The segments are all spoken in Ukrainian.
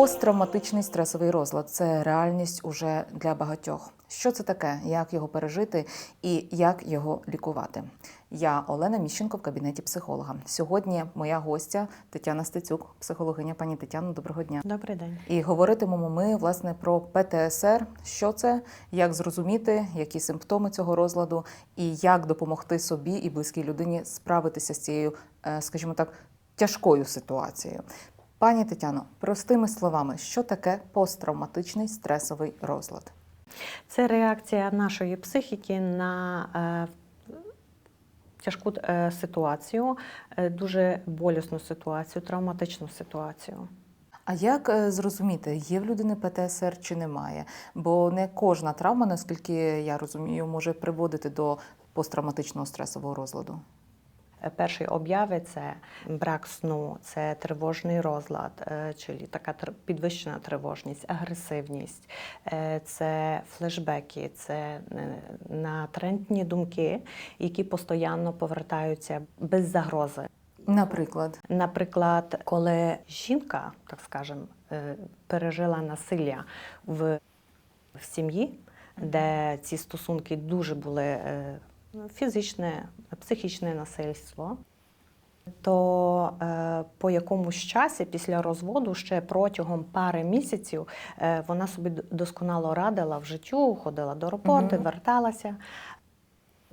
Посттравматичний стресовий розлад це реальність уже для багатьох. Що це таке, як його пережити і як його лікувати? Я Олена Міщенко в кабінеті психолога. Сьогодні моя гостя Тетяна Стецюк, психологиня. Пані Тетяно, доброго дня. Добрий день. І говоритимемо ми власне про ПТСР, що це, як зрозуміти, які симптоми цього розладу, і як допомогти собі і близькій людині справитися з цією, е, скажімо так, тяжкою ситуацією. Пані Тетяно, простими словами, що таке посттравматичний стресовий розлад? Це реакція нашої психіки на е, тяжку е, ситуацію, е, дуже болісну ситуацію, травматичну ситуацію. А як зрозуміти, є в людини ПТСР чи немає? Бо не кожна травма, наскільки я розумію, може приводити до посттравматичного стресового розладу. Перші обяви це брак сну, це тривожний розлад, е, чи така підвищена тривожність, агресивність, е, це флешбеки, це е, натрендні думки, які постійно повертаються без загрози. Наприклад, Наприклад, коли жінка, так скажемо, пережила насилля в, в сім'ї, де ці стосунки дуже були фізичне, психічне насильство, то е, по якомусь часі після розводу, ще протягом пари місяців, е, вона собі досконало радила в життю, ходила до роботи, Мгм. верталася,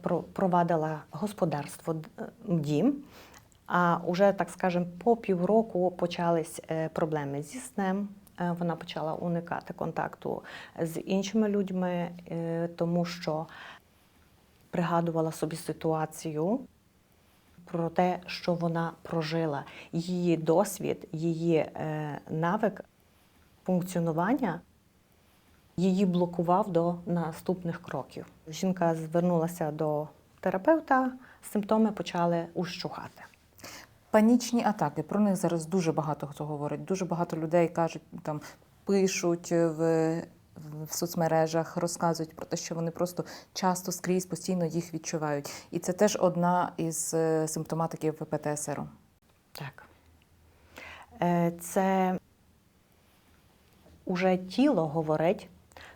про- провадила господарство, дім. А уже, так скажемо, по півроку почались е, проблеми зі сном. Вона почала уникати контакту з іншими людьми, тому що пригадувала собі ситуацію про те, що вона прожила. Її досвід, її е, навик функціонування її блокував до наступних кроків. Жінка звернулася до терапевта, симптоми почали ущухати. панічні атаки. Про них зараз дуже багато хто говорить. Дуже багато людей кажуть, там пишуть в. В соцмережах розказують про те, що вони просто часто скрізь постійно їх відчувають, і це теж одна із е, симптоматиків ПТСР. Так. Е, Це уже тіло говорить,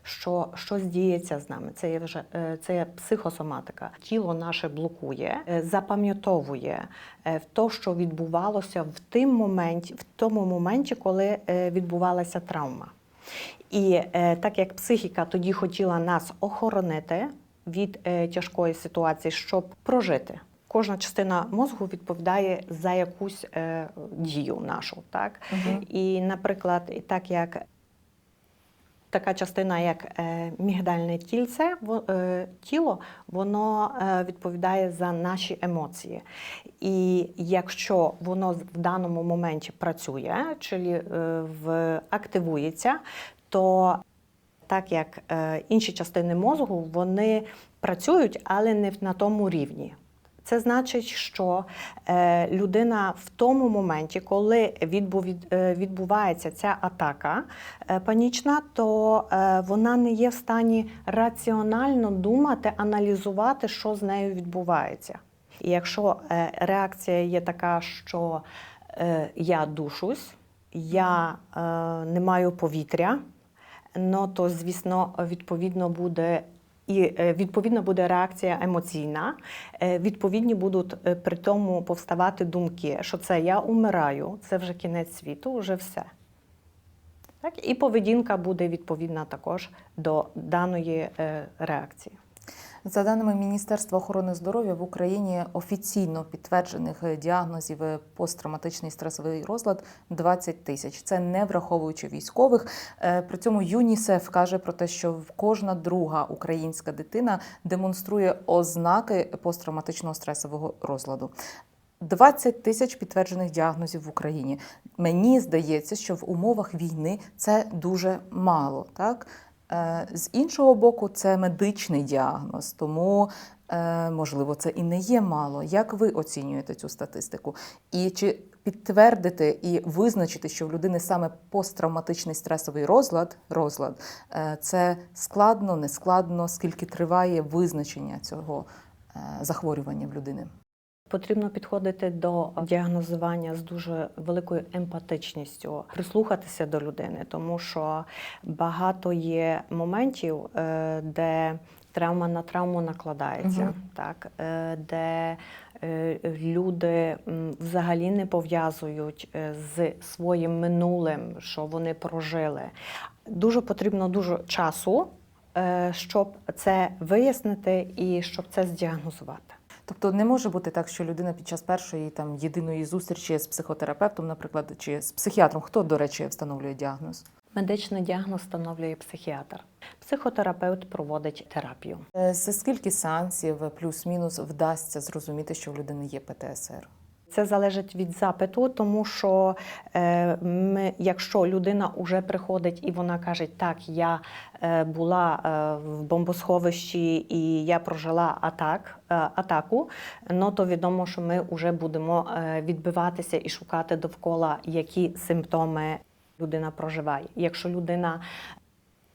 що щось діється з нами. Це є вже е, це є психосоматика. Тіло наше блокує, запам'ятовує в то, що відбувалося в тим моменті, в тому моменті, коли відбувалася травма. І е, так як психіка тоді хотіла нас охоронити від е, тяжкої ситуації, щоб прожити. Кожна частина мозку відповідає за якусь е, дію нашу. Так? Мгм. І, наприклад, так як така частина, як е, мігдальне тільце, во- е, тіло, воно е, відповідає за наші емоції. І якщо воно в даному моменті працює, чи е, в, активується, то так як е, інші частини мозку, вони працюють, але не на тому рівні. Це значить, що е, людина в тому моменті, коли е, відбувається ця атака панічна, то вона не є в стані раціонально думати, аналізувати, що з нею відбувається. І якщо реакція є така, що я душусь, я не маю повітря, ну то звісно, відповідно буде. І е, відповідно буде реакція емоційна. Е, Відповідні будуть е, при тому повставати думки, що це я умираю, це вже кінець світу, вже все. Так? І поведінка буде відповідна також до даної реакції. За даними Міністерства охорони здоров'я в Україні офіційно підтверджених діагнозів посттравматичний стресовий розлад 20 тисяч. Це не враховуючи військових. Е, При цьому ЮНІСЕФ каже про те, що кожна друга українська дитина демонструє ознаки посттравматичного стресового розладу. 20 тисяч підтверджених діагнозів в Україні. Мені здається, що в умовах війни це дуже мало. Так? Е, З іншого боку, це медичний діагноз, тому е, можливо це і не є мало. Як ви оцінюєте цю статистику? І чи підтвердити і визначити, що в людини саме посттравматичний стресовий розлад, розлад е, це складно, нескладно, скільки триває визначення цього захворювання в людини? Потрібно підходити до діагнозування з дуже великою емпатичністю, прислухатися до людини, тому що багато є моментів, е, де травма на травму накладається, Мгм. так, е, де е, люди взагалі не пов'язують з своїм минулим, що вони прожили. Дуже потрібно дуже часу, щоб це вияснити і щоб це здіагнозувати. Тобто не може бути так, що людина під час першої там єдиної зустрічі з психотерапевтом, наприклад, чи з психіатром, хто, до речі, встановлює діагноз? Медичний діагноз встановлює психіатр. Психотерапевт проводить терапію. Е, За скільки сеансів плюс-мінус вдасться зрозуміти, що в людини є ПТСР? Це залежить від запиту, тому що е, ми, якщо людина вже приходить і вона каже, так, я е, була е, в бомбосховищі і я прожила атак, атаку, ну то відомо, що ми вже будемо відбиватися і шукати довкола, які симптоми людина проживає. Якщо людина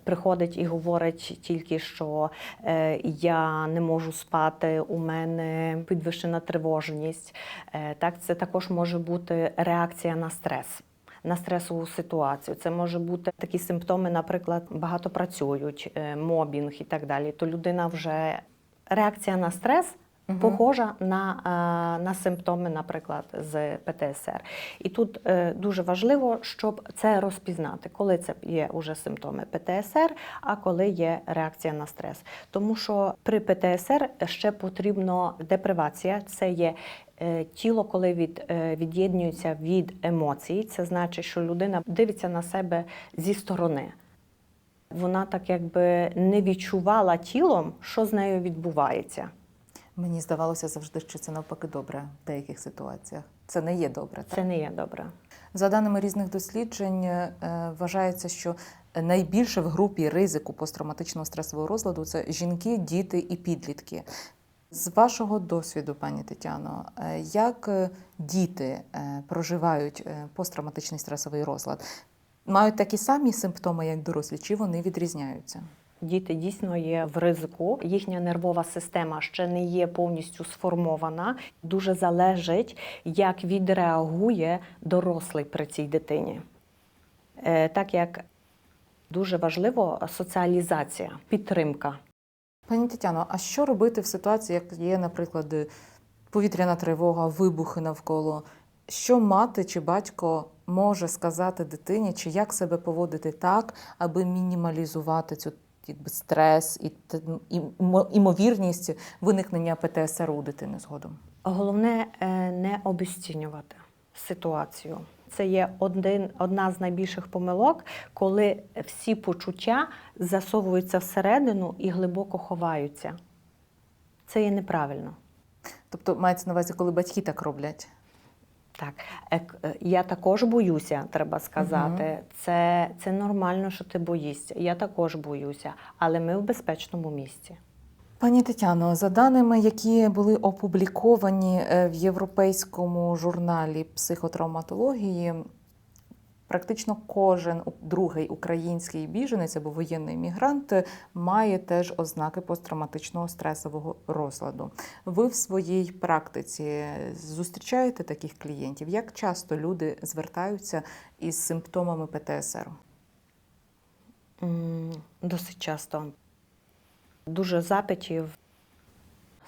приходить і говорить тільки, що е, я не можу спати, у мене підвищена тривожність. Е, так, це також може бути реакція на стрес. На стресову ситуацію це може бути такі симптоми, наприклад, багато працюють, е, мобінг і так далі. То людина вже реакція на стрес Мгм. похожа на, е, на симптоми, наприклад, з ПТСР. І тут е, дуже важливо, щоб це розпізнати, коли це є вже симптоми ПТСР, а коли є реакція на стрес. Тому що при ПТСР ще потрібно депривація, це є. е, Тіло, коли від, від'єднується від емоцій, це значить, що людина дивиться на себе зі сторони. Вона так якби не відчувала тілом, що з нею відбувається. Мені здавалося завжди, що це навпаки добре в деяких ситуаціях. Це не є добре. Так? Це не є добре. За даними різних досліджень, е, вважається, що найбільше в групі ризику посттравматичного стресового розладу це жінки, діти і підлітки. З вашого досвіду, пані Тетяно, е, як е, діти проживають посттравматичний стресовий розлад? Мають такі самі симптоми, як дорослі, чи вони відрізняються? Діти дійсно є в ризику. Їхня нервова система ще не є повністю сформована. Дуже залежить, як відреагує дорослий при цій дитині. Е, Так як дуже важливо соціалізація, підтримка. Пані Тетяно, а що робити в ситуації, як є, наприклад, повітряна тривога, вибухи навколо? Що мати чи батько може сказати дитині, чи як себе поводити так, аби мінімалізувати цю якби, стрес і, і імовірність виникнення ПТСР у дитини згодом? Головне е, не обесцінювати ситуацію. Це є один, одна з найбільших помилок, коли всі почуття засовуються всередину і глибоко ховаються. Це є неправильно. Тобто мається на увазі, коли батьки так роблять. Так, е, я також боюся, треба сказати. Це, це нормально, що ти боїшся. Я також боюся, але ми в безпечному місці. Пані Тетяно, за даними, які були опубліковані е, в європейському журналі психотравматології, практично кожен другий український біженець або воєнний мігрант е, має теж ознаки посттравматичного стресового розладу. Ви в своїй практиці зустрічаєте таких клієнтів? Як часто люди звертаються із симптомами ПТСР? Досить часто. Дуже запитів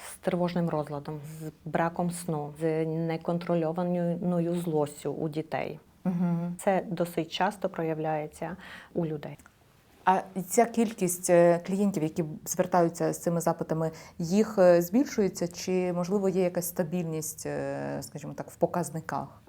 з тривожним розладом, з браком сну, з неконтрольованою злостю у дітей. Угу. Це досить часто проявляється у людей. А ця кількість е, клієнтів, які звертаються з цими запитами, їх е, збільшується, чи можливо є якась стабільність, е, скажімо так, в показниках?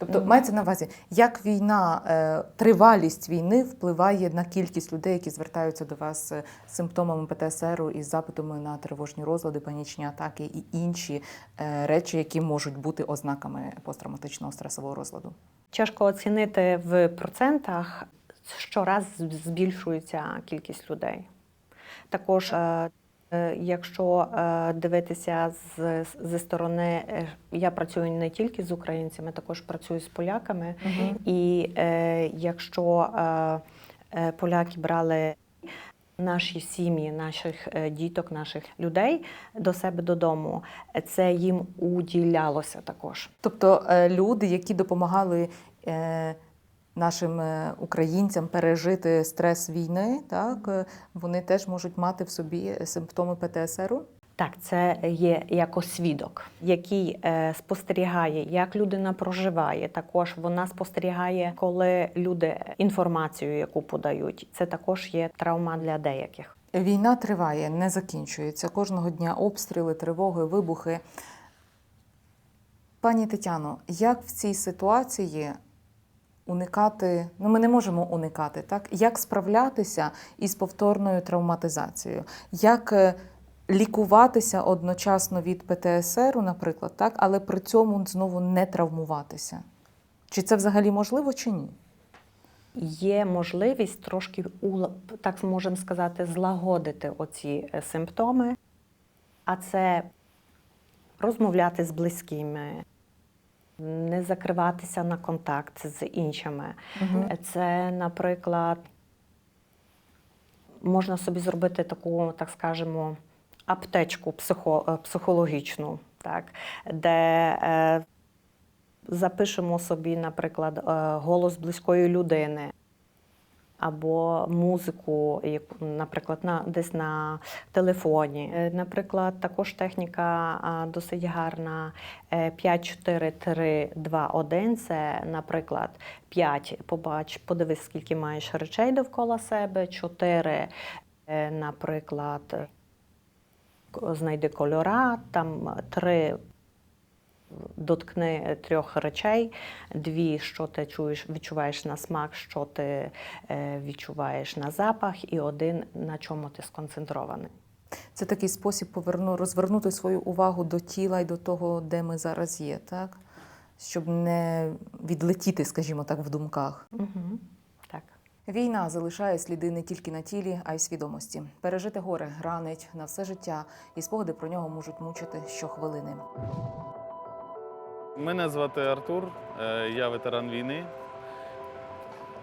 Тобто мається на увазі, як війна, е, тривалість війни впливає на кількість людей, які звертаються до вас е, з симптомами ПТСР із запитами на тривожні розлади, панічні атаки і інші е, речі, які можуть бути ознаками посттравматичного стресового розладу? Тяжко оцінити в процентах, щораз збільшується кількість людей. Також, якщо е, дивитися з, зі сторони, е, я працюю не тільки з українцями, також працюю з поляками. І е, якщо е, е, поляки брали наші сім'ї, наших е, діток, наших людей до себе додому. Це їм уділялося також. Тобто е, люди, які допомагали е, нашим е, українцям пережити стрес війни, так вони теж можуть мати в собі симптоми ПТСРу? Так, це є як освідок, який е, спостерігає, як людина проживає. Також вона спостерігає, коли люди інформацію, яку подають. Це також є травма для деяких. Війна триває, не закінчується. Кожного дня обстріли, тривоги, вибухи. Пані Тетяно, як в цій ситуації уникати? Ну, ми не можемо уникати, так? Як справлятися із повторною травматизацією? Як е, лікуватися одночасно від ПТСР, наприклад, так, але при цьому знову не травмуватися? Чи це взагалі можливо чи ні? Є можливість трошки так можемо сказати, злагодити оці е, симптоми, а це розмовляти з близькими, не закриватися на контакт з іншими. Угу. Це, наприклад, можна собі зробити таку, так скажемо, аптечку психо, е, психологічну, так, де е, запишемо собі, наприклад, е, голос близької людини. Або музику, наприклад, на десь на телефоні. Е, Наприклад, також техніка досить гарна. Е, 5, 4, 3, 2, 1 – це, наприклад, 5, побач, подивись, скільки маєш речей довкола себе. 4, е, наприклад, знайди кольора, там 3, доткни трьох речей, дві, що ти чуєш, відчуваєш на смак, що ти е, відчуваєш на запах, і один, на чому ти сконцентрований. Це такий спосіб поверну, розвернути свою увагу до тіла і до того, де ми зараз є, так? Щоб не відлетіти, скажімо так, в думках. Угу. Так. Війна залишає сліди не тільки на тілі, а й свідомості. Пережити горе ранить на все життя, і спогади про нього можуть мучити щохвилини. Мене звати Артур, е, я ветеран війни.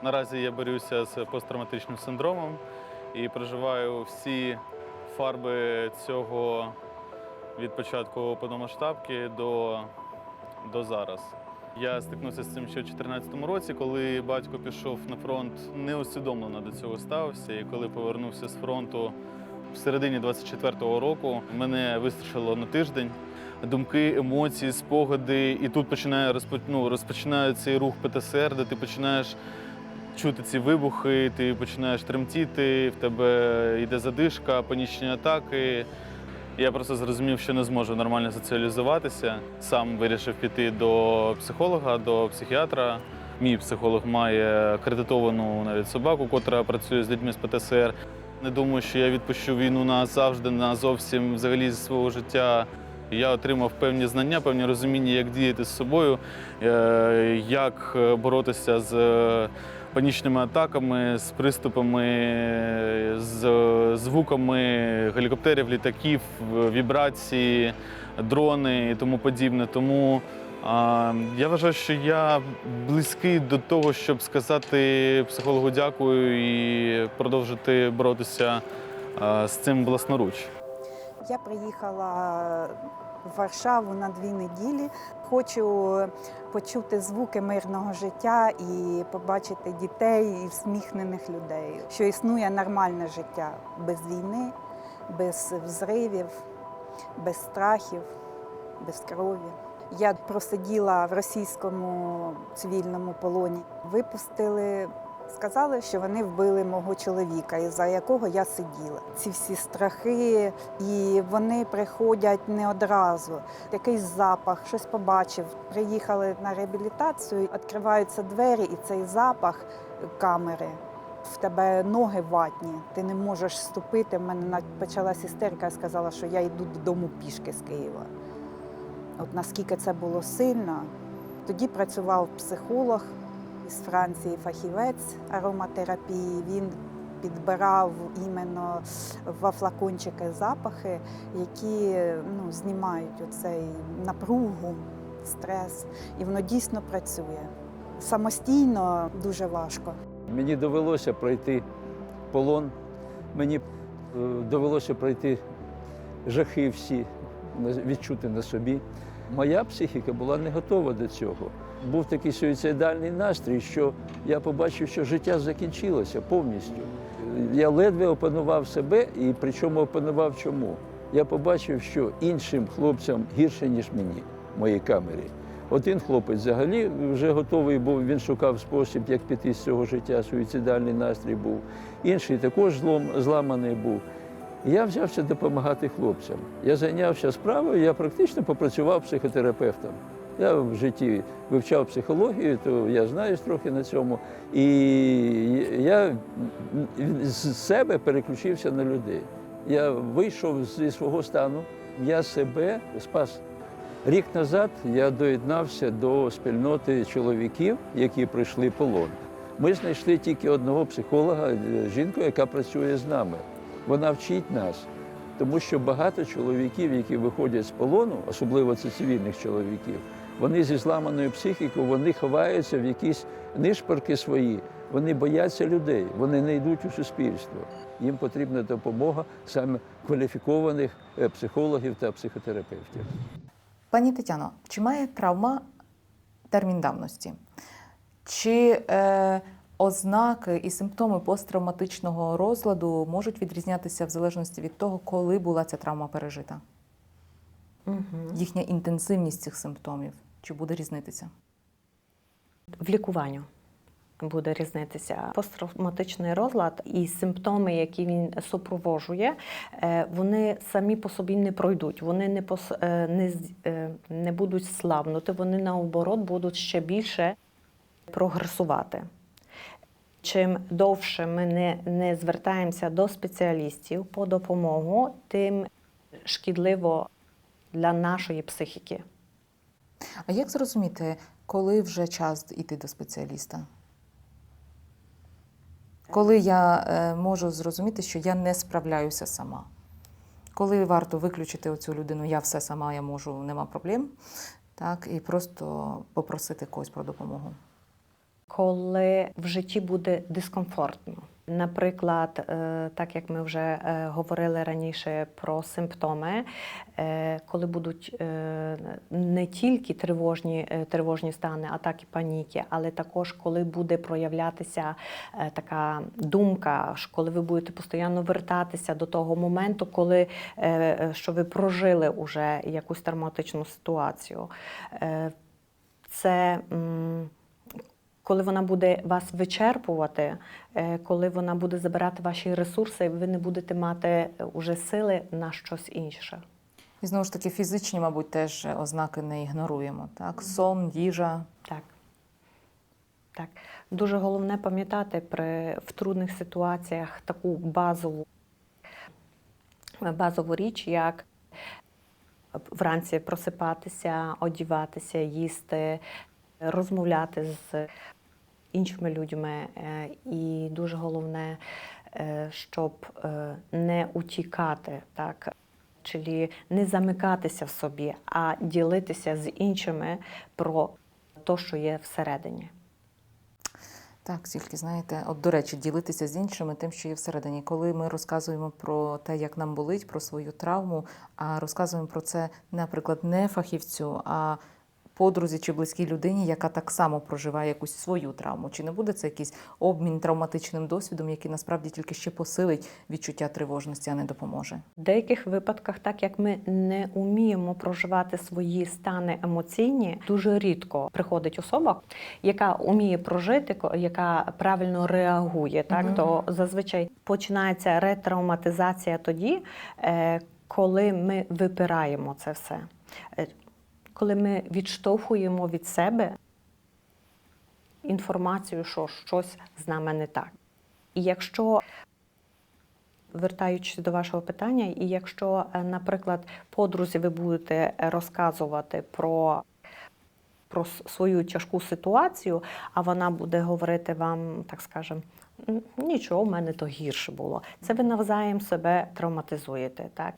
Наразі я борюся з посттравматичним синдромом і проживаю всі фарби цього від початку повномасштабки до, до зараз. Я стикнувся з цим ще в 2014 році, коли батько пішов на фронт, неусвідомлено до цього ставився. І коли повернувся з фронту в середині 24-го року, мене вистрашило на тиждень думки, емоції, спогади, і тут починає ну, розпочинає цей рух ПТСР, де ти починаєш чути ці вибухи, ти починаєш тремтіти, в тебе йде задишка, панічні атаки. Я просто зрозумів, що не зможу нормально соціалізуватися. Сам вирішив піти до психолога, до психіатра. Мій психолог має акредитовану навіть собаку, котра працює з людьми з ПТСР. Не думаю, що я відпущу війну назавжди, на зовсім взагалі зі свого життя. Я отримав певні знання, певні розуміння, як діяти з собою, е, як е, боротися з е, панічними атаками, з приступами, з звуками гелікоптерів, літаків, вібрації, дрони і тому подібне. Тому я вважаю, що я близький до того, щоб сказати психологу дякую і продовжити боротися з цим власноруч. Я приїхала в Варшаву на дві неділі. Хочу почути звуки мирного життя і побачити дітей і всміхнених людей, що існує нормальне життя без війни, без взривів, без страхів, без крові. Я просиділа в російському цивільному полоні. Випустили Сказали, що вони вбили мого чоловіка, із-за якого я сиділа. Ці всі страхи, і вони приходять не одразу. Якийсь запах, щось побачив. Приїхали на реабілітацію, відкриваються двері, і цей запах камери. В тебе ноги ватні, ти не можеш ступити. В мене почалась істерика, я сказала, що я йду додому пішки з Києва. От наскільки це було сильно. Тоді працював психолог із Франції фахівець ароматерапії. Він підбирав іменно в флакончики запахи, які ну, знімають оцей напругу, стрес. І воно дійсно працює. Самостійно дуже важко. Мені довелося пройти полон Мені е, довелося пройти жахи всі, відчути на собі. Моя психіка була не готова до цього. Був такий суїцидальний настрій, що я побачив, що життя закінчилося повністю. Я ледве опанував себе, і причому опанував чому. Я побачив, що іншим хлопцям гірше, ніж мені, в моїй камері. Один хлопець взагалі вже готовий був, він шукав спосіб, як піти з цього життя, суїцидальний настрій був. Інший також злом, зламаний був. Я взявся допомагати хлопцям. Я зайнявся справою, я практично попрацював психотерапевтом. Я в житті вивчав психологію, то я знаюсь трохи на цьому. І я з себе переключився на людей. Я вийшов зі свого стану, я себе спас. Рік назад я доєднався до спільноти чоловіків, які пройшли полон. Ми знайшли тільки одного психолога, е, жінку, яка працює з нами. Вона вчить нас, тому що багато чоловіків, які виходять з полону, особливо це цивільних чоловіків, вони зі зламаною психікою, вони ховаються в якісь нишпорки свої. Вони бояться людей, вони не йдуть у суспільство. Їм потрібна допомога саме кваліфікованих е, психологів та психотерапевтів. Пані Тетяно, чи має травма термін давності? Чи е, ознаки і симптоми посттравматичного розладу можуть відрізнятися в залежності від того, коли була ця травма пережита? Угу. Їхня інтенсивність цих симптомів чи буде різнитися? В лікуванню буде різнитися. Посттравматичний розлад і симптоми, які він супроводжує, е, вони самі по собі не пройдуть, вони не, пос, е, не, е, не будуть славнути, вони наоборот будуть ще більше прогресувати. Чим довше ми не, не звертаємося до спеціалістів по допомогу, тим шкідливо для нашої психіки. А як зрозуміти, коли вже час йти до спеціаліста? Коли я е, можу зрозуміти, що я не справляюся сама? Коли варто виключити оцю людину, я все сама, я можу, нема проблем, так, і просто попросити когось про допомогу. коли в житті буде дискомфортно. Наприклад, е, так як ми вже е, говорили раніше про симптоми, е, коли будуть не тільки тривожні, тривожні стани, атаки паніки, але також коли буде проявлятися така думка, коли ви будете постійно вертатися до того моменту, коли що ви прожили уже якусь травматичну ситуацію. Це коли вона буде вас вичерпувати, е, коли вона буде забирати ваші ресурси, ви не будете мати е, уже сили на щось інше. І знову ж таки, фізичні, мабуть, теж ознаки не ігноруємо. Так? Сон, їжа. Так. Так. Дуже головне пам'ятати при в трудних ситуаціях таку базову, базову річ, як вранці просипатися, одіватися, їсти, розмовляти з іншими людьми. Е, І дуже головне, е, щоб е, не утікати, так. Чи не замикатися в собі, а ділитися з іншими про те, що є всередині. Так, тільки знаєте, от до речі, ділитися з іншими тим, що є всередині. Коли ми розказуємо про те, як нам болить, про свою травму, а розказуємо про це, наприклад, не фахівцю, а подрузі чи близькій людині, яка так само проживає якусь свою травму. Чи не буде це якийсь обмін травматичним досвідом, який насправді тільки ще посилить відчуття тривожності, а не допоможе? В деяких випадках, так як ми не вміємо проживати свої стани емоційні, дуже рідко приходить особа, яка вміє прожити, яка правильно реагує. Так Мгм. то зазвичай починається ретравматизація тоді, е, коли ми випираємо це все. Коли ми відштовхуємо від себе інформацію, що щось з нами не так. І якщо Вертаючись до вашого питання, і якщо, е, наприклад, подрузі ви будете розказувати про, про свою тяжку ситуацію, а вона буде говорити вам, так скажем, «М, нічого, в мене то гірше було. Це ви навзаєм себе травматизуєте. Так?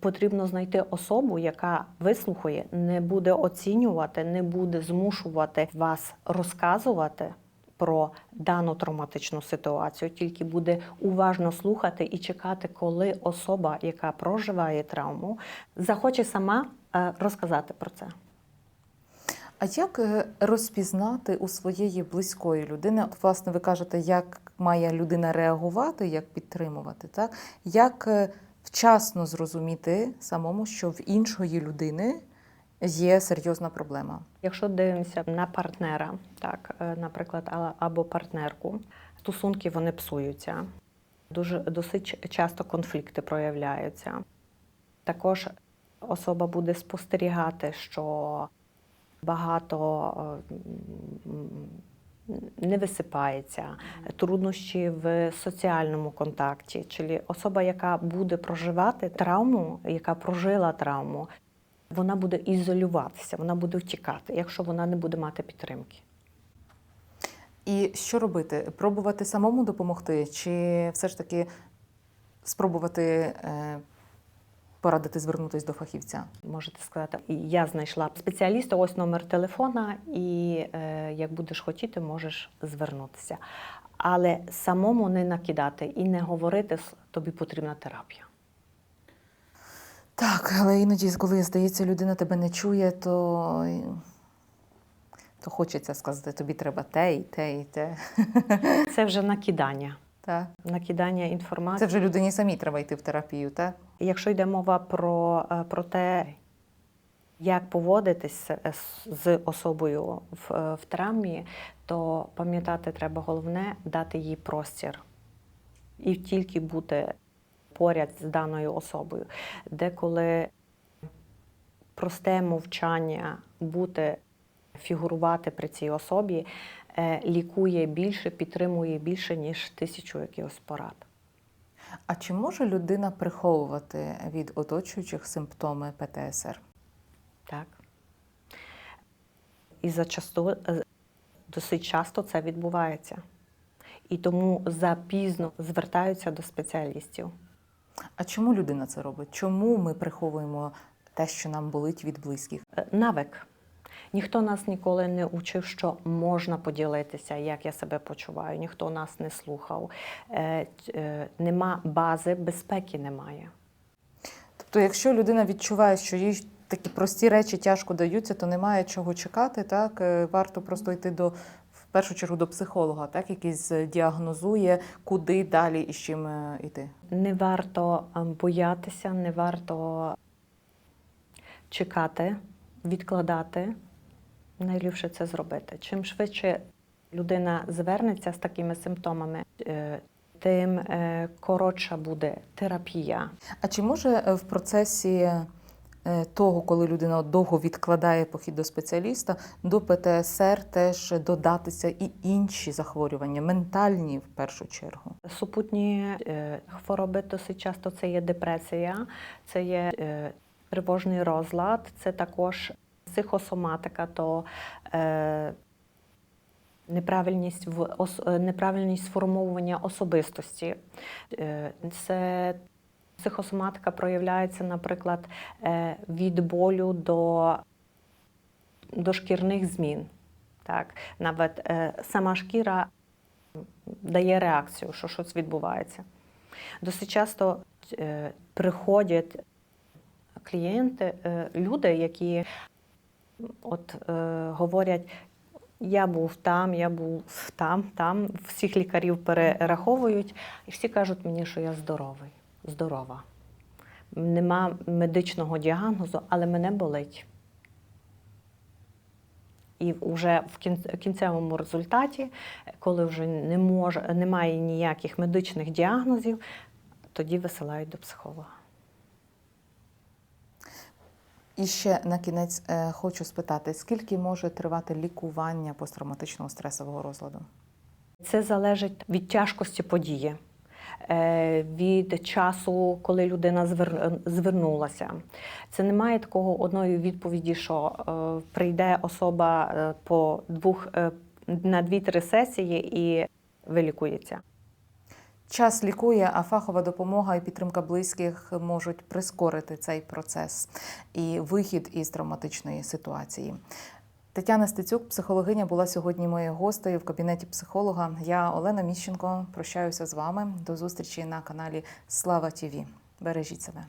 Потрібно знайти особу, яка вислухає, не буде оцінювати, не буде змушувати вас розказувати про дану травматичну ситуацію, тільки буде уважно слухати і чекати, коли особа, яка проживає травму, захоче сама е, розказати про це. А як е, розпізнати у своєї близької людини? От, власне, ви кажете, як має людина реагувати, як підтримувати, так? Як е, вчасно зрозуміти самому, що в іншої людини є серйозна проблема? Якщо дивимося на партнера, так, е, наприклад, або партнерку, стосунки вони псуються. Дуже досить часто конфлікти проявляються. Також особа буде спостерігати, що багато е, не висипається, труднощі в соціальному контакті. Чи особа, яка буде проживати травму, яка прожила травму, вона буде ізолюватися, вона буде втікати, якщо вона не буде мати підтримки. І що робити? Пробувати самому допомогти, чи все ж таки спробувати е, порадити звернутися до фахівця? Можете сказати, я знайшла спеціаліста, ось номер телефона, і е, як будеш хотіти, можеш звернутися. Але самому не накидати і не говорити, «С- тобі потрібна терапія. Так, але іноді, коли здається, людина тебе не чує, то, то хочеться сказати, тобі треба те і те, і те. Це вже накидання. Так. Накидання інформації. Це вже людині самій треба йти в терапію, так? Якщо йде мова про, е, про те, як поводитись е, з- особою в, е, в травмі, то пам'ятати треба головне дати їй простір і тільки бути поряд з даною особою. Деколи просте мовчання, бути, фігурувати при цій особі лікує більше, підтримує більше, ніж тисячу якихось порад. А чи може людина приховувати від оточуючих симптоми ПТСР? Так. І зачасту, е, досить часто це відбувається. І тому запізно звертаються до спеціалістів. А чому людина це робить? Чому ми приховуємо те, що нам болить від близьких? Е, Навик. Ніхто нас ніколи не учив, що можна поділитися, як я себе почуваю. Ніхто нас не слухав. Е, е, Нема бази, безпеки немає. Тобто, якщо людина відчуває, що їй такі прості речі тяжко даються, то немає чого чекати, так Е, варто просто йти до в першу чергу до психолога, так який з- діагнозує, куди далі і з чим е, йти. Не варто ем, боятися, не варто чекати, відкладати. Найліпше це зробити. Чим швидше людина звернеться з такими симптомами, е, тим е, коротша буде терапія. А чи може е, в процесі того, коли людина довго відкладає похід до спеціаліста, до ПТСР теж додатися і інші захворювання, ментальні в першу чергу? Супутні хвороби досить часто це є депресія, це є тривожний розлад, це також психосоматика, то е, неправильність в ос, е, неправильність сформовування особистості. Е, це психосоматика проявляється, наприклад, е, від болю до, до шкірних змін. Так, навіть е, сама шкіра дає реакцію, що щось відбувається. Досить часто е, приходять клієнти, е, люди, які от, е, говорять, я був там, я був там, там. Всіх лікарів перераховують, і всі кажуть мені, що я здоровий, здорова. Нема медичного діагнозу, але мене болить. І вже в кінцевому результаті, коли вже не може, немає ніяких медичних діагнозів, тоді висилають до психолога. І ще на кінець е, хочу спитати, скільки може тривати лікування посттравматичного стресового розладу? Це залежить від тяжкості події, е, від часу, коли людина звер- звернулася. Це немає такого одної відповіді, що е, прийде особа по двох на дві-три сесії і вилікується. Час лікує, а фахова допомога і підтримка близьких можуть прискорити цей процес і вихід із травматичної ситуації. Тетяна Стецюк, психологиня, була сьогодні моєю гостею в кабінеті психолога. Я Олена Міщенко. Прощаюся з вами. До зустрічі на каналі Слава ТІВІ. Бережіть себе.